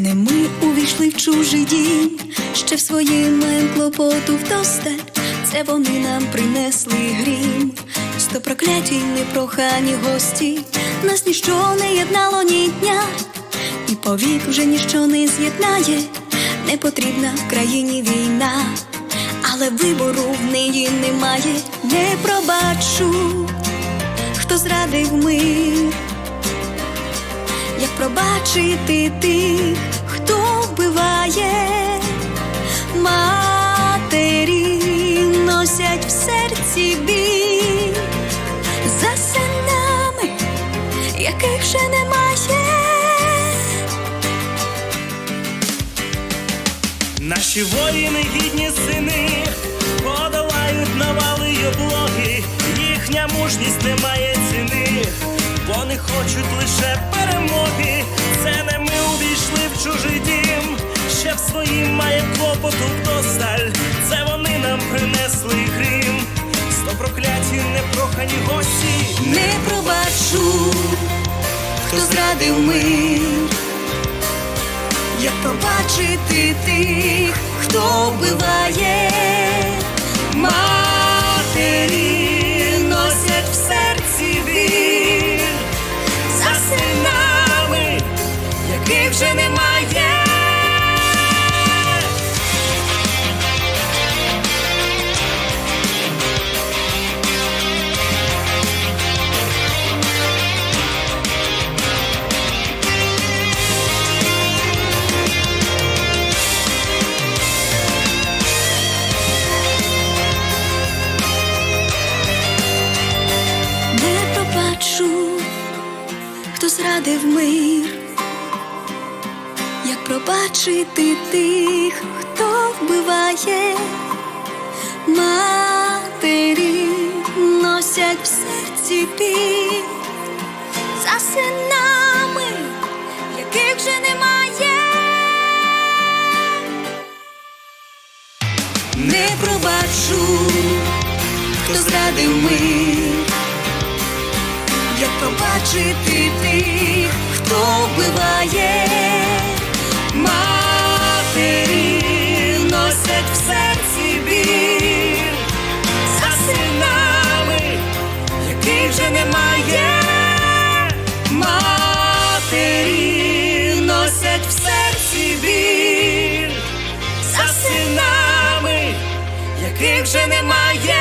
Не ми увійшли в чужий дім, ще в своїм маєм клопоту вдосталь. Це вони нам принесли грім, сто прокляті непрохані гості, нас ніщо не єднало ні дня, і повік вже ніщо не з'єднає, не потрібна в країні війна, але вибору в неї немає, не пробачу, хто зрадив мир як пробачити тих, хто вбиває? Матері, носять в серці біль. За синами, яких ще немає. Наші воїни, гідні сини, подолають навали й облоги, їхня мужність не має вони хочуть лише перемоги. Це не ми увійшли в чужий дім, ще в своїм має клопоту вдосталь. Це вони нам принесли грім, сто прокляті непрохані гості. Не пробачу, хто зрадив мир, як пробачити тих, хто вбиває зрадив мир, як пробачити тих, хто вбиває? Матері, носять в серці біль за синами, яких вже немає. Не пробачу, хто зрадив мир, як побачити тих, хто вбиває матері, носять в серці бір за синами, яких вже немає, матері носять в серці бір за синами, яких вже немає.